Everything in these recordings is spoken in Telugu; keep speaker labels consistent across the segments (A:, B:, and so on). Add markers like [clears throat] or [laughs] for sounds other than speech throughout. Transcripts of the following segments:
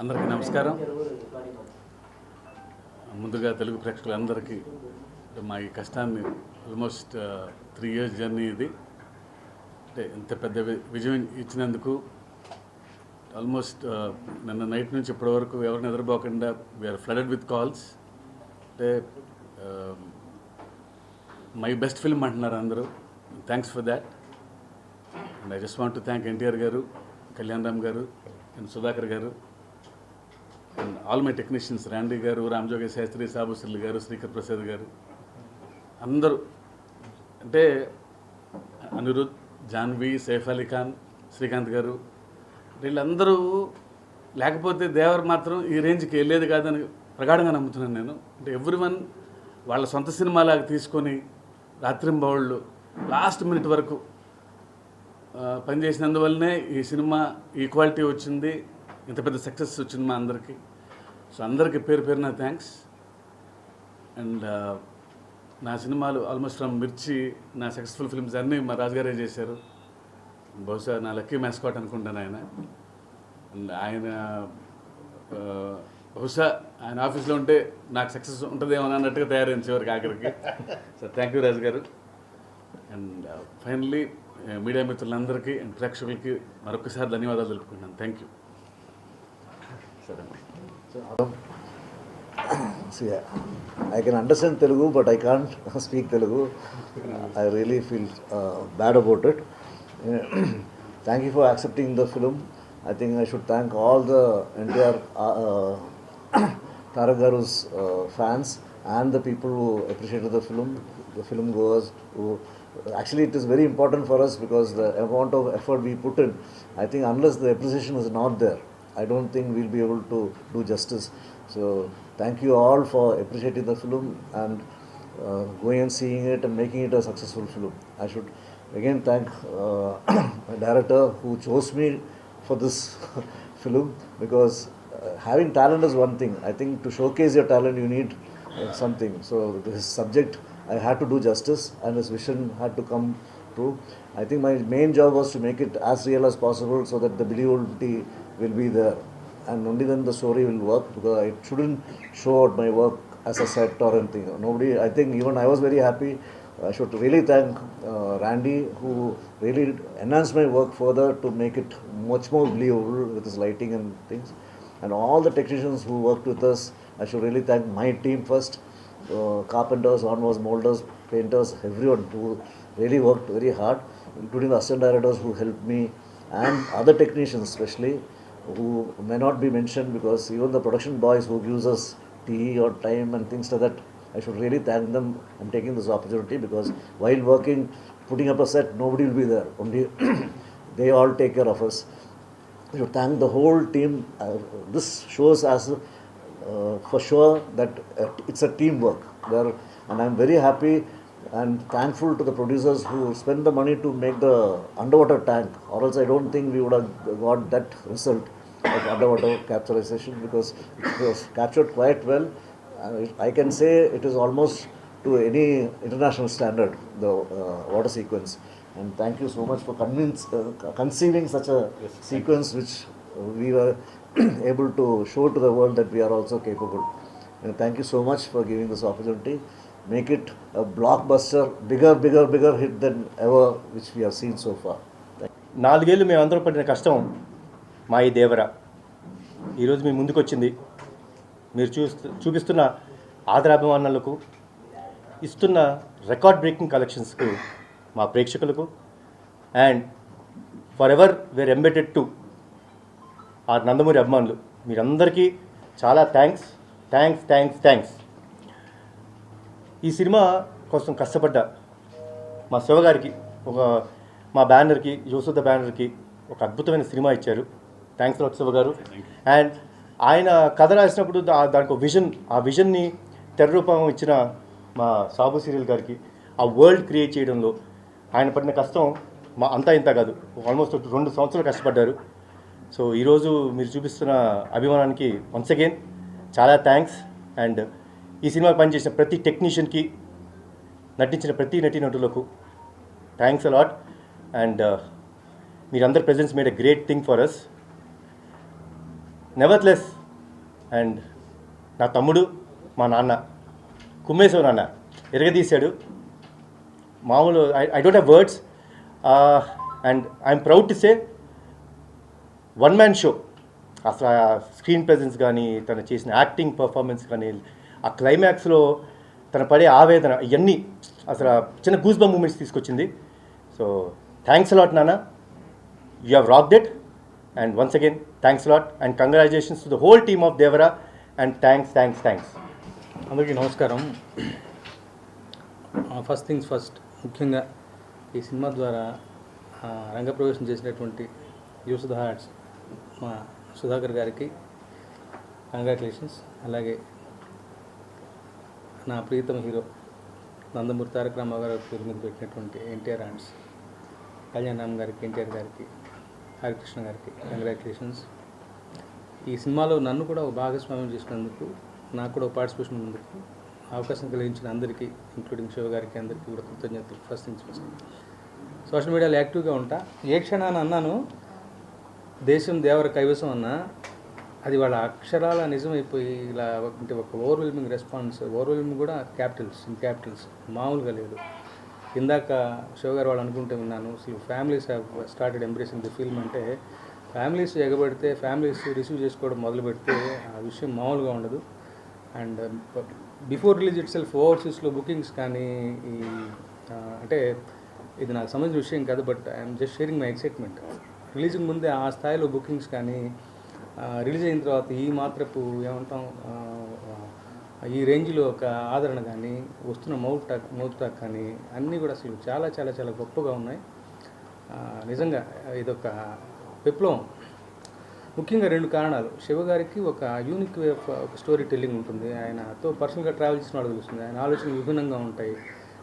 A: అందరికీ నమస్కారం. ముందుగా తెలుగు ప్రేక్షకులందరికీ మా ఈ కష్టాన్ని ఆల్మోస్ట్ త్రీ ఇయర్స్ జర్నీ ఇది. అంటే ఇంత పెద్ద విజయం ఇచ్చినందుకు ఆల్మోస్ట్ uh, నిన్న నైట్ నుంచి ఇప్పటి వరకు ఎవరు నిద్రపోకుండా we are flooded with calls అంటే మై బెస్ట్ ఫిల్మ్ అంటున్నారు అందరూ. Thanks for that and I just want to thank NTR garu Kalyan Ram గారు అండ్ సుధాకర్ గారు ఆల్ మై టెక్నీషియన్స్ రాండీ గారు రామజోగి శాస్త్రి సాబుశ్రీ గారు శ్రీకర్ ప్రసాద్ గారు అందరూ. అంటే అనిరుద్ జాన్వి సైఫ్ అలీ ఖాన్ శ్రీకాంత్ గారు వీళ్ళందరూ లేకపోతే దేవర్ మాత్రం ఈ రేంజ్కి వెళ్ళేది కాదని ప్రగాఢంగా నమ్ముతున్నాను నేను. అంటే ఎవ్రీ వన్ వాళ్ళ సొంత సినిమాలాగా తీసుకొని రాత్రింబవళ్ళు లాస్ట్ మినిట్ వరకు పనిచేసినందువల్లనే ఈ సినిమా ఈక్వాలిటీ వచ్చింది. ఇంత పెద్ద సక్సెస్ వచ్చింది మా అందరికీ. సో అందరికీ పేరు పేరున థ్యాంక్స్ అండ్ uh, నా సినిమాలు ఆల్మోస్ట్ ఫ్రమ్ మిర్చి నా సక్సెస్ఫుల్ ఫిల్మ్స్ అన్నీ మా రాజుగారే చేశారు. బహుశా నా లక్కీ మ్యాస్కాట్ అనుకుంటాను ఆయన అండ్ ఆయన బహుశా ఆయన ఆఫీస్లో ఉంటే నాకు సక్సెస్ ఉంటుందేమో అన్నట్టుగా తయారైంది చివరికి ఆఖరికి. So thank you Raju garu and finally media మిత్రులందరికీ అండ్ ప్రేక్షకులకి మరొకసారి ధన్యవాదాలు తెలుపుకుంటున్నాను. థ్యాంక్ యూ సరే [clears throat]
B: See, I can understand Telugu, but I can't [laughs] speak Telugu. I really feel uh, bad about it. [clears throat] thank you for accepting the film. I think I should thank all the entire uh, [clears throat] Tarak Garu's uh, fans and the people who appreciated the film, the film goers who actually it is very important for us because the amount of effort we put in, I think unless the appreciation is not there, I don't think we'll be able to do justice. So thank you all for appreciating the film and uh, going and seeing it and making it a successful film. I should again thank uh, [coughs] my director who chose me for this [laughs] film because uh, having talent is one thing. I think to showcase your talent, you need uh, something. So this subject, I had to do justice, and his vision had to come true. I think my main job was to make it as real as possible, so that the believability will be there, and only then the story will work. Because I shouldn't show out my work as a set or anything. Nobody. I think even I was very happy. I should really thank uh, Randy who really enhanced my work further to make it much more believable with his lighting and things. And all the technicians who worked with us, I should really thank my team first. Uh, carpenters, onwards molders, painters, everyone who really worked very hard, including the assistant directors who helped me and other technicians especially who may not be mentioned because even the production boys who gives us tea or time and things like that, I should really thank them. I'm taking this opportunity because while working, putting up a set, nobody will be there. Only [clears throat] they all take care of us. I should thank the whole team. Uh, this shows us uh, for sure that uh, it's a teamwork there, and I'm very happy and thankful to the producers who spent the money to make the underwater tank, or else I don't think we would have got that result of underwater capturization because it was captured quite well. Uh, I can say it is almost to any international standard, the uh, water sequence. And thank you so much for convince, uh, conceiving such a sequence which we were able to show to the world that we are also capable. And thank you so much for giving this opportunity. Make it a blockbuster, bigger, bigger, bigger hit than ever which we have seen so far.
C: నాలుగేళ్ళు మేము అందరం పడిన కష్టం మా ఈ దేవర ఈరోజు మీ ముందుకు వచ్చింది మీరు చూస్తూ చూపిస్తున్న ఆదరాభిమానులకు ఇస్తున్న రికార్డ్ బ్రేకింగ్ కలెక్షన్స్కు మా ప్రేక్షకులకు and for ever we're indebted to ఆ నందమూరి అభిమానులు. మీరందరికీ చాలా థ్యాంక్స్ థ్యాంక్స్ థ్యాంక్స్ థ్యాంక్స్. ఈ సినిమా కోసం కష్టపడ్డ మా శివగారికి ఒక మా బ్యానర్కి యోసుద బ్యానర్కి ఒక అద్భుతమైన సినిమా ఇచ్చారు. థ్యాంక్స్ లాట్ శివ గారు. అండ్ ఆయన కథ రాసినప్పుడు దానికి ఒక విజన్ ఆ విజన్ని తెర రూపం ఇచ్చిన మా సాబు సీరియల్ గారికి ఆ వరల్డ్ క్రియేట్ చేయడంలో ఆయన పడిన కష్టం మా అంతా ఇంత కాదు. ఆల్మోస్ట్ రెండు సంవత్సరాలు కష్టపడ్డారు. సో ఈరోజు మీరు చూపిస్తున్న అభిమానానికి వన్స్ అగైన్ చాలా థ్యాంక్స్ అండ్ ఈ సినిమా పనిచేసిన ప్రతి టెక్నీషియన్కి నటించిన ప్రతి నటీనటులకు థ్యాంక్స్ అలాట్ అండ్ మీరందరి presence made a great thing for us nevertheless and నా తమ్ముడు మా నాన్న కుమ్మేశ్వర నాన్న ఎరగదీశాడు. మామూలు I I don't have words and I'm proud to say one man show అసలు ఆ స్క్రీన్ ప్రెజెన్స్ కానీ తను చేసిన యాక్టింగ్ పర్ఫార్మెన్స్ కానీ ఆ క్లైమాక్స్లో తన పడే ఆవేదన ఇవన్నీ అసలు చిన్న గూస్బా మూమెంట్స్ తీసుకొచ్చింది. సో థ్యాంక్స్ అలాట్ నాన్న. You have rocked it and once again thanks lot and congratulations to the whole team of Devara and thanks thanks thanks
D: అందరికీ నమస్కారం. ఫస్ట్ థింగ్స్ ఫస్ట్ ముఖ్యంగా ఈ సినిమా ద్వారా రంగప్రవేశం చేసినటువంటి యూసుధ ఆర్ట్స్ మా సుధాకర్ గారికి కంగ్రాచులేషన్స్ అలాగే నా ప్రియతమ హీరో నందమూరి తారక రామారావు గారి పేరు మీద పెట్టినటువంటి ఎన్టీఆర్ ఆర్ట్స్ కళ్యాణ్ రామ్ గారికి ఎన్టీఆర్ గారికి హరికృష్ణ గారికి. కంగ్రాచులేషన్స్ ఈ సినిమాలో నన్ను కూడా ఒక భాగస్వామ్యం చేసినందుకు నాకు కూడా ఒక పార్టిసిపేషన్ ఉన్నందుకు అవకాశం కలిగించిన అందరికీ ఇంక్లూడింగ్ శివ గారికి అందరికీ కూడా కృతజ్ఞతలు. ఫస్ట్ థింగ్స్ ఫస్ట్ సోషల్ మీడియాలో యాక్టివ్గా ఉంటా. ఏ క్షణాన అన్నాను దేశం దేవర కైవసం అన్నా అది వాళ్ళ అక్షరాల నిజమైపోయి ఇలా అంటే ఒక ఓవర్వెల్మింగ్ రెస్పాన్స్ ఓవర్వెల్మింగ్ కూడా క్యాపిటల్స్ ఇన్ క్యాపిటల్స్ మామూలుగా లేదు. ఇందాక శివ గారు వాళ్ళు అనుకుంటూ ఉన్నాను అసలు families have started embracing the film అంటే ఫ్యామిలీస్ ఎగబెడితే ఫ్యామిలీస్ రిసీవ్ చేసుకోవడం మొదలు పెడితే ఆ విషయం మామూలుగా ఉండదు. And before release itself ఓవర్సీస్లో బుకింగ్స్ కానీ ఈ అంటే ఇది నాకు సంబంధించిన విషయం కాదు but I'm just sharing my excitement రిలీజ్కి ముందే ఆ స్థాయిలో బుకింగ్స్ కానీ రిలీజ్ అయిన తర్వాత ఈ మాత్రపు ఏమంటాం ఈ రేంజ్లో ఒక ఆదరణ కానీ వస్తున్న మౌత్ టాక్ మౌత్ టాక్ కానీ అన్నీ కూడా అసలు చాలా చాలా చాలా గొప్పగా ఉన్నాయి. నిజంగా ఇదొక విప్లవం. ముఖ్యంగా రెండు కారణాలు. శివ గారికి ఒక యూనిక్ వే ఆఫ్ ఒక స్టోరీ టెల్లింగ్ ఉంటుంది. ఆయనతో పర్సనల్గా ట్రావెల్ చేసిన వాళ్ళు తెలుస్తుంది. ఆయన ఆలోచనలు విభిన్నంగా ఉంటాయి.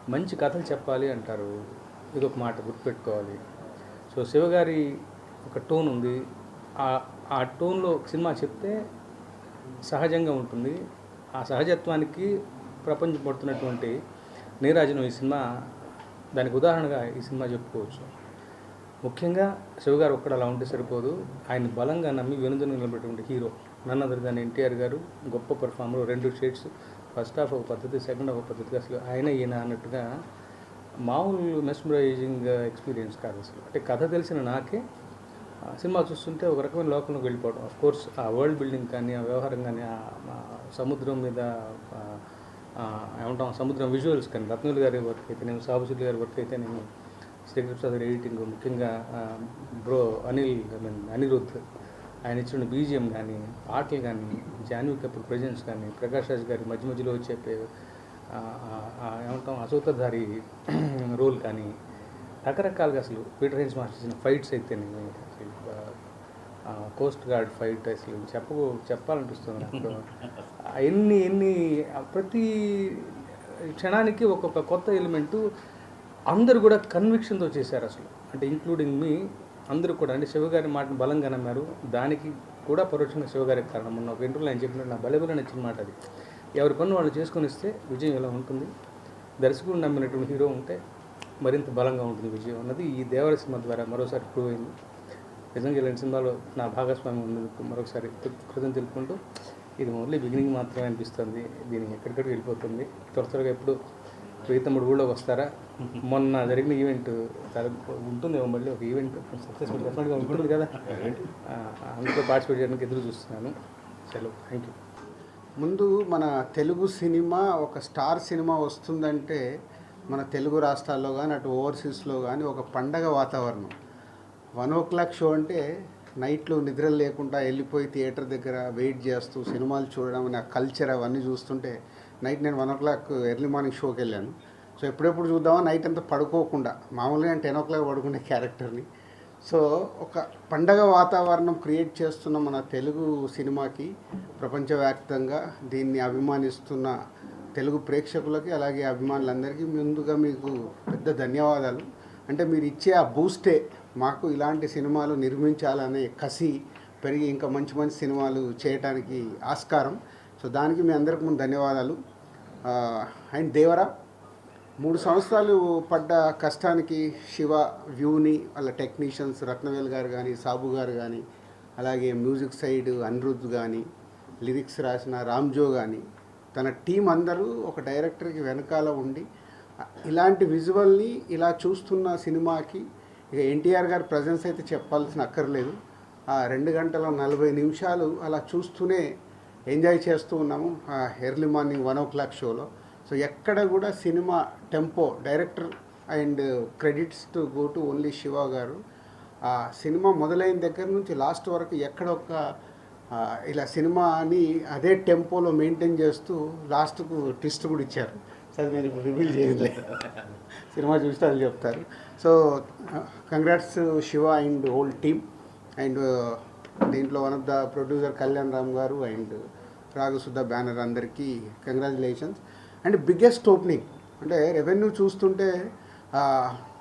D: మంచి కథలు చెప్పాలి అంటారు. ఇది ఒక మాట గుర్తుపెట్టుకోవాలి. సో శివ గారి ఒక టోన్ ఉంది. ఆ- ఆ టోన్లో సినిమా చెప్తే సహజంగా ఉంటుంది. ఆ సహజత్వానికి ప్రపంచం పడుతున్నటువంటి నీరాజును ఈ సినిమా దానికి ఉదాహరణగా ఈ సినిమా చెప్పుకోవచ్చు. ముఖ్యంగా శివగారు ఒక్కడ అలా ఉంటే సరిపోదు. ఆయన బలంగా నమ్మి వెనుదను నిలబెట్టినటువంటి హీరో నన్ను దాని ఎన్టీఆర్ గారు గొప్ప పర్ఫార్మర్ రెండు షేడ్స్ ఫస్ట్ హాఫ్ ఒక పద్ధతి సెకండ్ హాఫ్ ఒక పద్ధతి అసలు ఆయన ఈయన అన్నట్టుగా మామూలు మెస్మరైజింగ్ ఎక్స్పీరియన్స్ కాదు అసలు. అంటే కథ తెలిసిన నాకే సినిమా చూస్తుంటే ఒక రకమైన లోకంలోకి వెళ్ళిపోవడం. ఆఫ్ కోర్స్ ఆ వరల్డ్ బిల్డింగ్ కానీ ఆ వ్యవహారం కానీ ఆ సముద్రం మీద ఏమంటాం సముద్రం విజువల్స్ కానీ రత్నులు గారి వర్క్ అయితే నేను సాబుసులు గారి వర్క్ అయితే నేను శ్రీకృష్ణ ప్రసాద్ ఎడిటింగ్ ముఖ్యంగా bro Anil I mean Aniruddh ఆయన ఇచ్చిన బీజిఎం కానీ పాటలు కానీ జాన్వీ కపూర్ ప్రజెన్స్ కానీ ప్రకాష్ రాజ్ గారి మధ్య మధ్యలో చెప్పే ఏమంటాం అసూతధారి రోల్ [clears throat] కానీ రకరకాలుగా అసలు పీటర్ హెన్స్ మాస్టర్ చేసిన ఫైట్స్ అయితే నేను కోస్ట్ గార్డ్ ఫైట్ అసలు చెప్ప చెప్పాలనిపిస్తుంది నాకు. ఎన్ని ఎన్ని ప్రతి క్షణానికి ఒక్కొక్క కొత్త ఎలిమెంటు అందరూ కూడా కన్విక్షన్తో చేశారు అసలు. అంటే ఇంక్లూడింగ్ మీ అందరూ కూడా. అంటే శివగారి మాటను బలంగా నమ్మారు. దానికి కూడా పరోక్షంగా శివగారికి కారణం. ఉన్న ఒక ఇంటర్వ్యూలో ఆయన చెప్పినట్టు నా బలబల నచ్చిన మాట అది. ఎవరి పన్ను వాళ్ళు చేసుకొని ఇస్తే విజయం ఇలా ఉంటుంది? దర్శకుడు నమ్మినటువంటి హీరో ఉంటే మరింత బలంగా ఉంటుంది విజయం అన్నది ఈ దేవర సినిమా ద్వారా మరోసారి ప్రూవ్ అయింది. నిజంగా ఇలాంటి సినిమాలో నా భాగస్వామ్యం ఉన్నందుకు మరొకసారి కృతం తెలుపుకుంటూ ఇది ఓన్లీ బిగినింగ్ మాత్రమే అనిపిస్తుంది. దీనికి ఎక్కడికక్కడ వెళ్ళిపోతుంది. త్వర త్వరగా ఎప్పుడు ప్రీతముడు ఊళ్ళోకి వస్తారా? మొన్న జరిగిన ఈవెంట్ ఉంటుంది మళ్ళీ ఒక ఈవెంట్ సక్సెస్ఫుల్ డెఫినెట్గా ఉంటుంది కదా. అందులో పార్టిసిపేట్ చేయడానికి ఎదురు చూస్తున్నాను. సెలవు థ్యాంక్ యూ
E: ముందు మన తెలుగు సినిమా ఒక స్టార్ సినిమా వస్తుందంటే మన తెలుగు రాష్ట్రాల్లో కానీ అటు ఓవర్సీస్లో కానీ ఒక పండగ వాతావరణం. వన్ ఓ క్లాక్ షో అంటే నైట్లో నిద్ర లేకుండా వెళ్ళిపోయి థియేటర్ దగ్గర వెయిట్ చేస్తూ సినిమాలు చూడడం అనే కల్చర్ అవన్నీ చూస్తుంటే నైట్ నేను one o'clock early morning షోకి వెళ్ళాను. సో ఎప్పుడెప్పుడు చూద్దామా? నైట్ అంతా పడుకోకుండా. మామూలుగా నేను టెన్ ఓ క్లాక్ పడుకునే క్యారెక్టర్ని. సో ఒక పండగ వాతావరణం క్రియేట్ చేస్తున్న మన తెలుగు సినిమాకి ప్రపంచవ్యాప్తంగా దీన్ని అభిమానిస్తున్న తెలుగు ప్రేక్షకులకి అలాగే అభిమానులందరికీ ముందుగా మీకు పెద్ద ధన్యవాదాలు. అంటే మీరు ఇచ్చే ఆ బూస్టే మాకు ఇలాంటి సినిమాలు నిర్మించాలనే కసి పెరిగి ఇంకా మంచి మంచి సినిమాలు చేయటానికి ఆస్కారం. సో దానికి మీ అందరికి ముందు ధన్యవాదాలు. అండ్ దేవరా మూడు సంవత్సరాలు పడ్డ కష్టానికి శివ వ్యూని వాళ్ళ టెక్నీషియన్స్ రత్నవేల్ గారు కానీ సాబు గారు కానీ అలాగే మ్యూజిక్ సైడ్ అనిరుద్ధ్ కానీ లిరిక్స్ రాసిన రామ్జో కానీ తన టీం అందరూ ఒక డైరెక్టర్కి వెనకాల ఉండి ఇలాంటి విజువల్ని ఇలా చూస్తున్న సినిమాకి ఇక ఎన్టీఆర్ గారి ప్రజెన్స్ అయితే చెప్పాల్సిన అక్కర్లేదు. ఆ రెండు గంటల నలభై నిమిషాలు అలా చూస్తూనే ఎంజాయ్ చేస్తూ ఉన్నాము early morning one o'clock షోలో సో ఎక్కడ కూడా cinema tempo director and credits to go to only Siva garu. ఆ సినిమా మొదలైన దగ్గర నుంచి లాస్ట్ వరకు ఎక్కడొక్క ఇలా సినిమాని అదే టెంపోలో మెయింటైన్ చేస్తూ లాస్ట్కు ట్విస్ట్ కూడా ఇచ్చారు. సరే నేను ఇప్పుడు రివీల్ చేయలే. సినిమా చూస్తే అది చెప్తారు. So congrats Siva and whole team and దీంట్లో one of the producer Kalyan Ram garu and Ragasudha banner అందరికీ కంగ్రాచులేషన్స్ అండ్ బిగ్గెస్ట్ ఓపెనింగ్ అంటే రెవెన్యూ చూస్తుంటే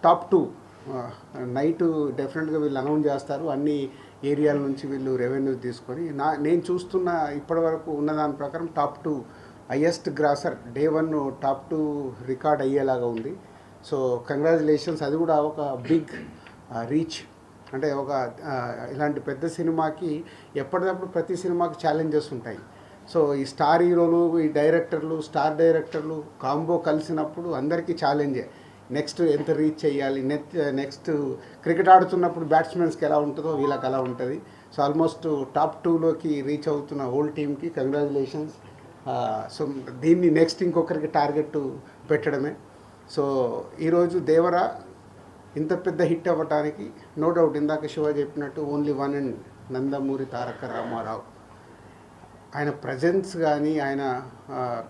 E: టాప్ టూ నైట్ డెఫినెట్గా వీళ్ళు అనౌన్స్ చేస్తారు. అన్ని ఏరియాల నుంచి వీళ్ళు రెవెన్యూ తీసుకొని నా నేను చూస్తున్న ఇప్పటివరకు ఉన్న దాని ప్రకారం top two highest grosser day one top two record అయ్యేలాగా ఉంది. సో కంగ్రాచులేషన్స్ అది కూడా ఒక బిగ్ రీచ్ uh, అంటే ఒక uh, ఇలాంటి పెద్ద సినిమాకి ఎప్పటికప్పుడు ప్రతి సినిమాకి ఛాలెంజెస్ ఉంటాయి. సో ఈ స్టార్ హీరోలు ఈ డైరెక్టర్లు స్టార్ డైరెక్టర్లు కాంబో కలిసినప్పుడు అందరికీ ఛాలెంజే నెక్స్ట్ ఎంత రీచ్ చేయాలి? నెక్స్ట్ నెక్స్ట్ క్రికెట్ ఆడుతున్నప్పుడు బ్యాట్స్మెన్స్కి ఎలా ఉంటుందో వీళ్ళకి అలా ఉంటుంది. సో ఆల్మోస్ట్ టాప్ టూలోకి రీచ్ అవుతున్న హోల్ టీమ్కి కంగ్రాచులేషన్స్ సో దీన్ని నెక్స్ట్ ఇంకొకరికి టార్గెట్ పెట్టడమే. సో ఈరోజు దేవరా ఇంత పెద్ద హిట్ అవ్వటానికి నో డౌట్ ఇందాక శివ చెప్పినట్టు only one and Nandamuri Taraka Ramarao. ఆయన ప్రజెన్స్ కానీ ఆయన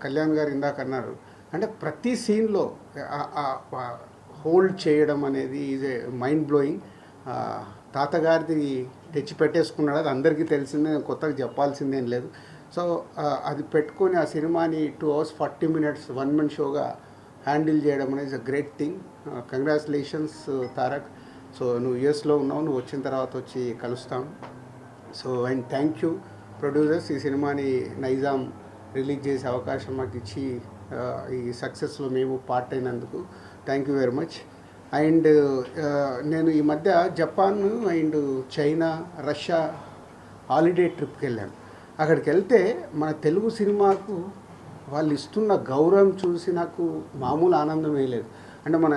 E: కళ్యాణ్ గారు ఇందాక అన్నారు. అంటే ప్రతి సీన్లో హోల్డ్ చేయడం అనేది ఈజ్ ఏ మైండ్ బ్లోయింగ్ తాతగారిది తెచ్చి పెట్టేసుకున్నాడు అది అందరికీ తెలిసిందే కొత్తగా చెప్పాల్సిందేం లేదు. సో అది పెట్టుకొని ఆ సినిమాని two hours forty minutes one man షోగా handle చేయడం అనేది great thing. Congratulations uh, Tarak. So నువ్వు యుఎస్లో ఉన్నావు నువ్వు వచ్చిన తర్వాత వచ్చి కలుస్తాం. So and thank you producers ఈ సినిమాని నైజాం రిలీజ్ చేసే అవకాశం మాకు ఇచ్చి ఈ సక్సెస్లో మేము పార్ట్ అయినందుకు thank you very much. And నేను ఈ మధ్య Japan and China Russia holiday ట్రిప్కి వెళ్ళాను. అక్కడికి వెళ్తే మన తెలుగు సినిమాకు వాళ్ళు ఇస్తున్న గౌరవం చూసి నాకు మామూలు ఆనందమే లేదు. అంటే మన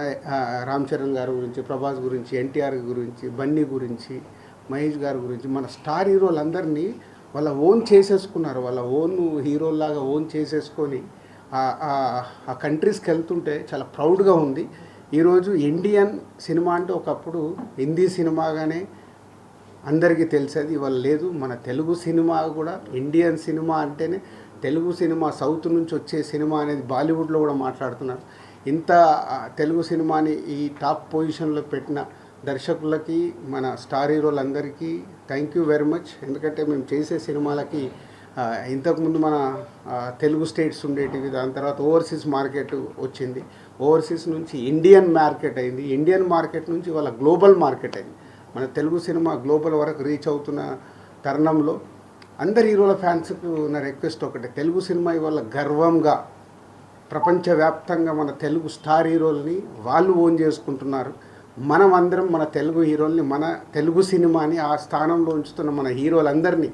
E: రామ్ చరణ్ గారి గురించి ప్రభాస్ గురించి ఎన్టీఆర్ గురించి బన్నీ గురించి మహేష్ గారి గురించి మన స్టార్ హీరోలందరినీ వాళ్ళ ఓన్ చేసేసుకున్నారు. వాళ్ళ ఓన్ హీరోలాగా ఓన్ చేసేసుకొని ఆ కంట్రీస్కి వెళ్తుంటే చాలా ప్రౌడ్గా ఉంది. ఈరోజు ఇండియన్ సినిమా అంటే ఒకప్పుడు హిందీ సినిమాగానే అందరికీ తెలిసేది ఇవాళ లేదు. మన తెలుగు సినిమా కూడా ఇండియన్ సినిమా అంటేనే తెలుగు సినిమా సౌత్ నుంచి వచ్చే సినిమా అనేది బాలీవుడ్లో కూడా మాట్లాడుతున్నారు. ఇంత తెలుగు సినిమాని ఈ టాప్ పొజిషన్లో పెట్టిన దర్శకులకి మన స్టార్ హీరోలందరికీ థ్యాంక్ యూ వెరీ మచ్. ఎందుకంటే మేము చేసే సినిమాలకి ఇంతకుముందు మన తెలుగు స్టేట్స్ ఉండేటివి దాని తర్వాత ఓవర్సీస్ మార్కెట్ వచ్చింది. ఓవర్సీస్ నుంచి ఇండియన్ మార్కెట్ అయింది. ఇండియన్ మార్కెట్ నుంచి వాళ్ళ గ్లోబల్ మార్కెట్ అయింది. మన తెలుగు సినిమా గ్లోబల్ వరకు రీచ్ అవుతున్న తరుణంలో అందరి హీరోల ఫ్యాన్స్కు ఉన్న రిక్వెస్ట్ ఒకటే తెలుగు సినిమా ఇవాళ గర్వంగా ప్రపంచవ్యాప్తంగా మన తెలుగు స్టార్ హీరోల్ని వాళ్ళు ఓన్ చేసుకుంటున్నారు. మనం అందరం మన తెలుగు హీరోల్ని మన తెలుగు సినిమాని ఆ స్థానంలో ఉంచుతున్న మన హీరోలందరినీ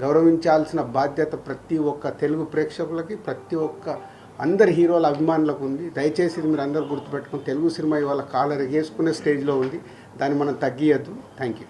E: గౌరవించాల్సిన బాధ్యత ప్రతి ఒక్క తెలుగు ప్రేక్షకులకి ప్రతి ఒక్క అందరి హీరోల అభిమానులకు ఉంది. దయచేసి మీరు అందరూ గుర్తుపెట్టుకుని తెలుగు సినిమా ఇవాళ కాలర్ వేసుకునే స్టేజ్లో ఉంది. దాన్ని మనం తగ్గియద్దు. Thank you